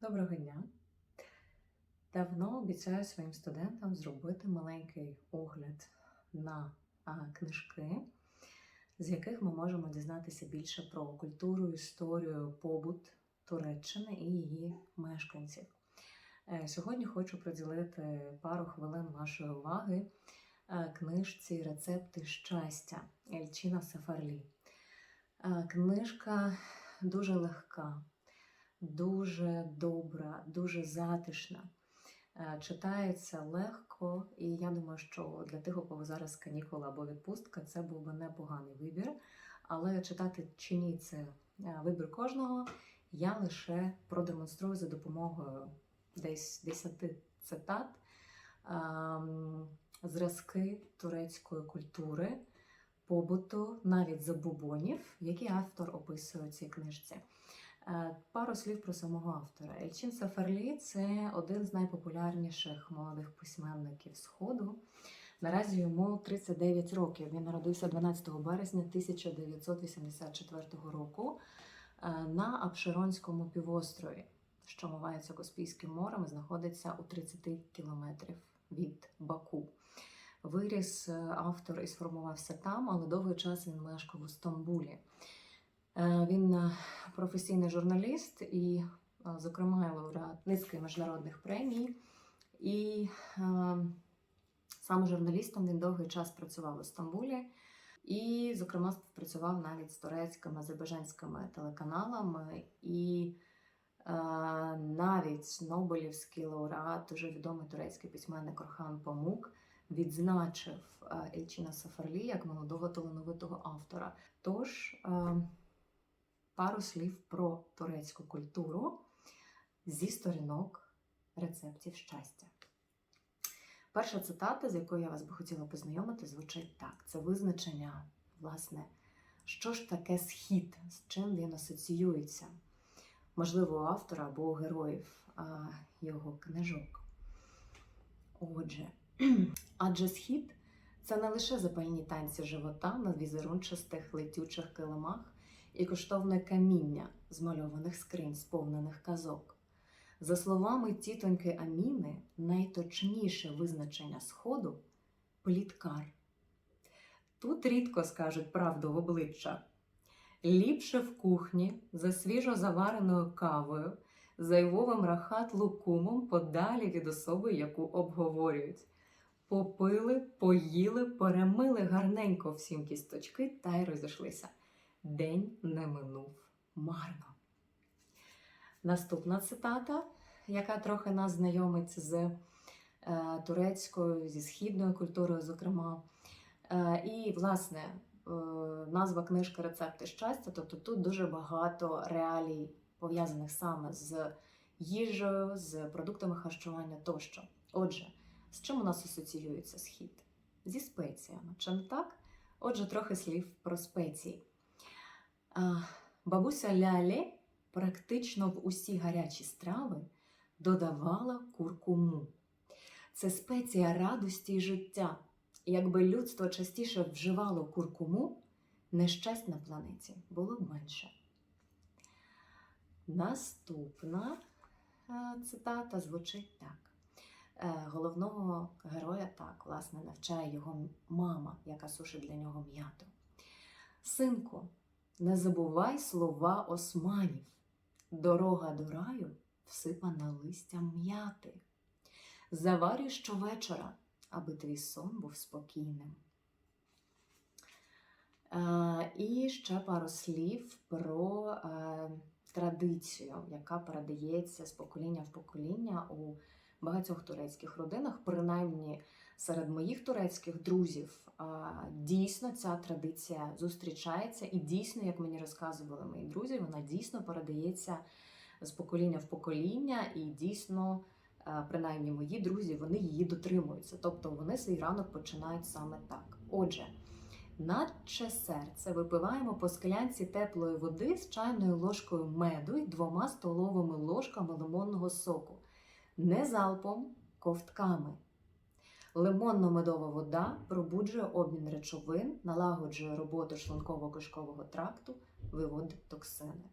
Доброго дня! Давно обіцяю своїм студентам зробити маленький огляд на книжки, з яких ми можемо дізнатися більше про культуру, історію, побут Туреччини і її мешканців. Е, Сьогодні хочу приділити пару хвилин вашої уваги е, книжці Рецепти щастя Ельчина Сафарлі. Е, Книжка дуже легка, дуже добра, дуже затишна. Е, Читається легко, і я думаю, що для тих, у кого зараз канікула або відпустка, це був би непоганий вибір. Але читати чи ні, це е, вибір кожного. Я лише продемонструю за допомогою десь 10 цитат ем, зразки турецької культури, побуту, навіть забубонів, які автор описує у цій книжці. Е, Пару слів про самого автора. Ельчин Сафарлі це один з найпопулярніших молодих письменників Сходу. Наразі йому 39 років. Він народився 12 березня 1984 року е, на Апшеронському півострові, що мивається Каспійським морем і знаходиться у 30 кілометрів від Баку. Виріс е, автор і сформувався там, але довгий час він мешкав у Стамбулі. Е, Він е, професійний журналіст і, е, зокрема, лауреат низки міжнародних премій. І саме журналістом він довгий час працював у Стамбулі. І, зокрема, співпрацював навіть з турецькими азербайджанськими телеканалами. І навіть Нобелівський лауреат, дуже відомий турецький письменник Орхан Памук, відзначив Ельчина Сафарлі як молодого талановитого автора. Тож пару слів про турецьку культуру зі сторінок рецептів щастя. Перша цитата, з якою я вас би хотіла познайомити, звучить так: це визначення, власне, що ж таке схід, з чим він асоціюється, можливо, у автора або у героїв його книжок. Отже, адже схід це не лише запальні танці живота на візерунчастих летючих килимах і коштовне каміння змальованих скринь, сповнених казок. За словами тітоньки Аміни, найточніше визначення сходу пліткар. Тут рідко скажуть правду в обличчя. Ліпше в кухні за свіжо завареною кавою, зайвовим рахат лукумом подалі від особи, яку обговорюють. Попили, поїли, перемили гарненько всім кісточки та й розійшлися. День не минув марно. Наступна цитата, яка трохи нас знайомить з е, турецькою, зі східною культурою, зокрема. Е, і, власне, е, назва книжки Рецепти щастя. Тобто тут дуже багато реалій, пов'язаних саме з їжею, з продуктами харчування тощо. Отже, з чим у нас асоціюється схід? Зі спеціями. Чи не так? Отже, трохи слів про спеції. Бабуся Лялі практично в усі гарячі страви додавала куркуму. Це спеція радості і життя. Якби людство частіше вживало куркуму, нещасть на планеті було б менше. Наступна е, цитата звучить так. Е, Головного героя так, власне, навчає його мама, яка сушить для нього м'яту. Синку, не забувай слова османів. Дорога до раю всипана листям м'яти. Заварюй щовечора, аби твій сон був спокійним. Е, і ще пару слів про е, традицію, яка передається з покоління в покоління у багатьох турецьких родинах, принаймні серед моїх турецьких друзів, дійсно ця традиція зустрічається, і дійсно, як мені розказували мої друзі, вона дійсно передається з покоління в покоління, і дійсно, принаймні мої друзі, вони її дотримуються. Тобто вони свій ранок починають саме так. Отже, наче серце випиваємо по склянці теплої води з чайною ложкою меду і двома столовими ложками лимонного соку. Не залпом, ковтками. Лимонно-медова вода пробуджує обмін речовин, налагоджує роботу шлунково-кишкового тракту, виводить токсини.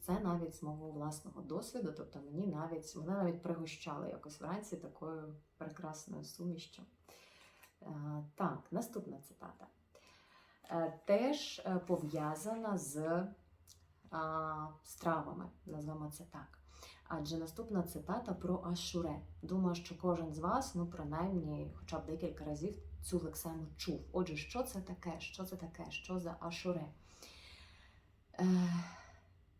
Це навіть з мого власного досвіду, тобто мені навіть мене навіть пригощали якось вранці такою прекрасною сумішчю. Е, Так, наступна цитата. Е, Теж е, пов'язана з стравами, назвемо це так. Адже наступна цитата про Ашуре. Думаю, що кожен з вас, ну принаймні, хоча б декілька разів цю лексему чув. Отже, що це таке? Що це таке? Що за Ашуре? Е,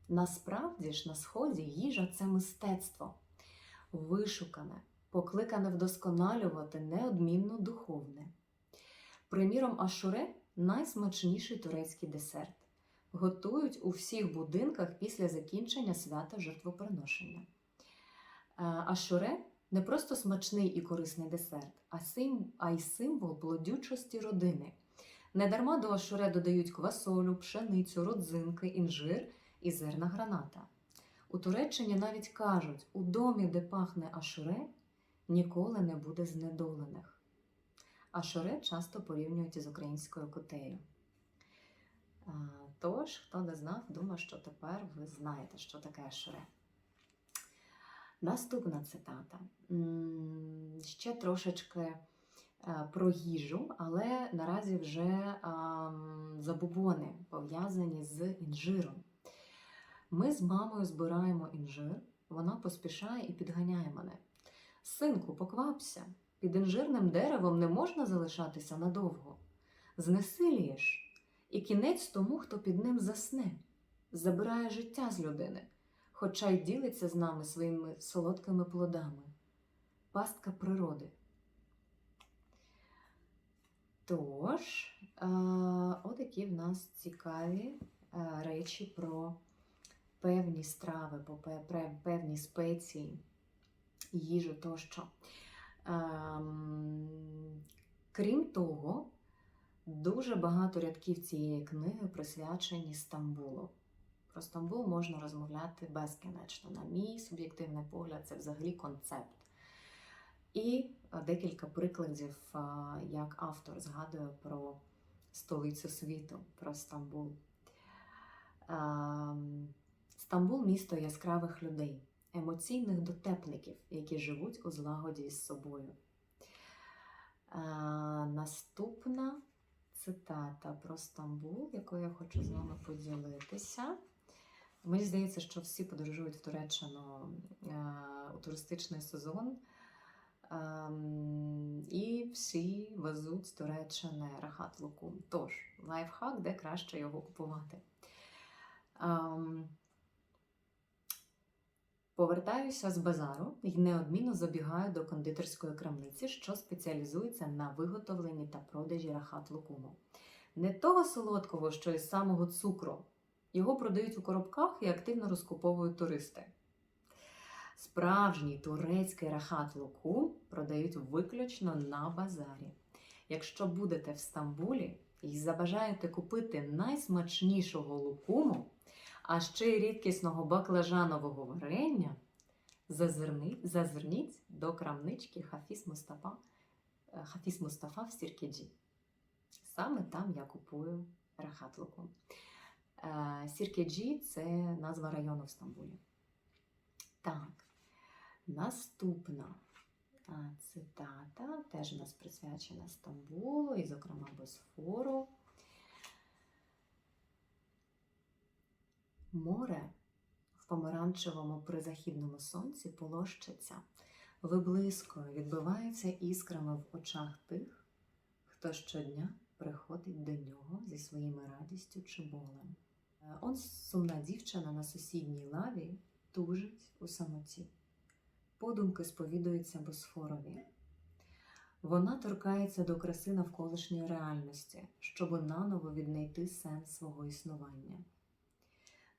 насправді ж на сході їжа це мистецтво, вишукане, покликане вдосконалювати неодмінно духовне. Приміром, Ашуре найсмачніший турецький десерт. Готують у всіх будинках після закінчення свята жертвоприношення. Е, Ашуре не просто смачний і корисний десерт, а, й символ плодючості родини. Недарма до ашуре додають квасолю, пшеницю, родзинки, інжир і зерна граната. У Туреччині навіть кажуть, у домі, де пахне ашуре, ніколи не буде знедолених. Ашуре часто порівнюють із українською котею. Тож, хто не знав, думаю, що тепер ви знаєте, що таке ашуре. Наступна цитата. Ще трошечки е, про їжу, але наразі вже забубони пов'язані з інжиром. Ми з мамою збираємо інжир, вона поспішає і підганяє мене. Синку, поквапся, під інжирним деревом не можна залишатися надовго. Знесилієш, і кінець тому, хто під ним засне, забирає життя з людини хоча й ділиться з нами своїми солодкими плодами. Пастка природи. Тож, е, отакі в нас цікаві е, речі про певні страви, про певні спеції, їжу тощо. Ем, Крім того, дуже багато рядків цієї книги присвячені Стамбулу. Про Стамбул можна розмовляти безкінечно. На мій суб'єктивний погляд, це взагалі концепт. І декілька прикладів, як автор згадує про столицю світу, про Стамбул. Ем, Стамбул місто яскравих людей, емоційних дотепників, які живуть у злагоді із собою. Е, Наступна цитата про Стамбул, якою я хочу з вами поділитися. Мені здається, що всі подорожують в Туреччину е, у туристичний сезон. Ем, і всі везуть з Туреччини рахат лукум. Тож, лайфхак, де краще його купувати. Повертаюся з базару і неодмінно забігаю до кондитерської крамниці, що спеціалізується на виготовленні та продажі рахат лукуму. Не того солодкого, що із самого цукру. Його продають у коробках і активно розкуповують туристи. Справжній турецький рахат лукум продають виключно на базарі. Якщо будете в Стамбулі і забажаєте купити найсмачнішого лукуму, а ще й рідкісного баклажанового варення, зазирніть, зазирніть до крамнички Хафіс Мустафа, е, Хафіс Мустафа в Сіркеджі. Саме там я купую рахат лукум. Е, Сіркеджі це назва району в Стамбулі. Так, наступна цитата теж у нас присвячена Стамбулу і, зокрема, Босфору. Море в помаранчевому призахідному сонці полощиться, виблискує, відбивається іскрами в очах тих, хто щодня приходить до нього зі своїми радістю чи болем. Е, Он сумна дівчина на сусідній лаві тужить у самоті. Подумки сповідується Босфорові. Вона торкається до краси навколишньої реальності, щоб наново віднайти сенс свого існування.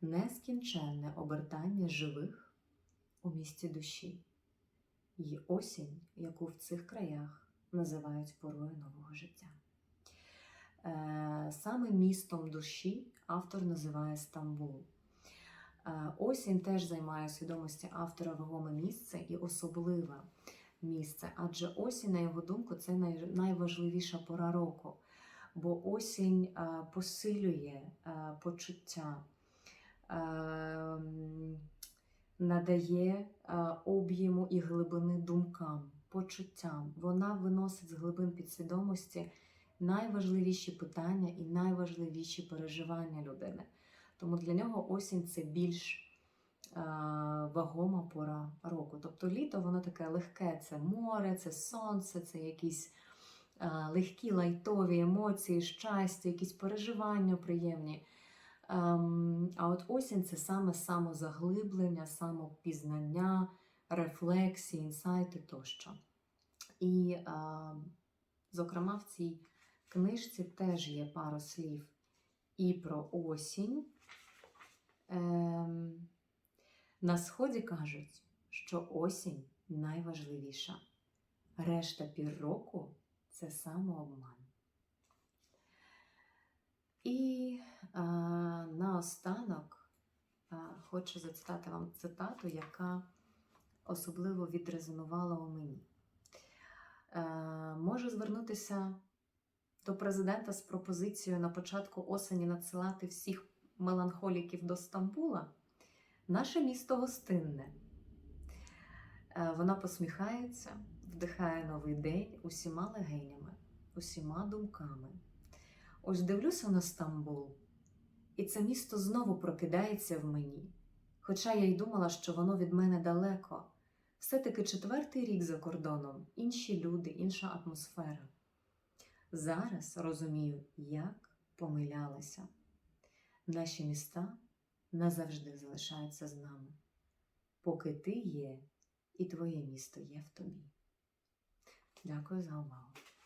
Нескінченне обертання живих у місті душі і осінь, яку в цих краях називають порою нового життя. Е, Саме містом душі автор називає Стамбул. Е, Осінь теж займає свідомості автора вагоме місце і особливе місце, адже осінь, на його думку, це найважливіша пора року, бо осінь е, посилює почуття, надає е, об'єму і глибини думкам, почуттям. Вона виносить з глибин підсвідомості найважливіші питання і найважливіші переживання людини. Тому для нього осінь це більш е, вагома пора року. Тобто літо воно таке легке: це море, це сонце, це якісь е, легкі лайтові емоції, щастя, якісь переживання приємні. Ем, а от осінь це саме самозаглиблення, самопізнання, рефлексії, інсайти тощо. І, е, зокрема, в цій книжці теж є пару слів і про осінь. Ем, на сході кажуть, що осінь найважливіша. Решта пір року це самообман. І е, наостанок е, хочу зацитати вам цитату, яка особливо відрезонувала у мені. Е, можу звернутися до президента з пропозицією на початку осені надсилати всіх меланхоліків до Стамбула. Наше місто гостинне. Вона посміхається, вдихає новий день усіма легенями, усіма думками. Ось дивлюся на Стамбул, і це місто знову прокидається в мені. Хоча я й думала, що воно від мене далеко. Все-таки четвертий рік за кордоном, інші люди, інша атмосфера. Зараз розумію, як помилялася. Наші міста назавжди залишаються з нами, поки ти є і твоє місто є в тобі. Дякую за увагу.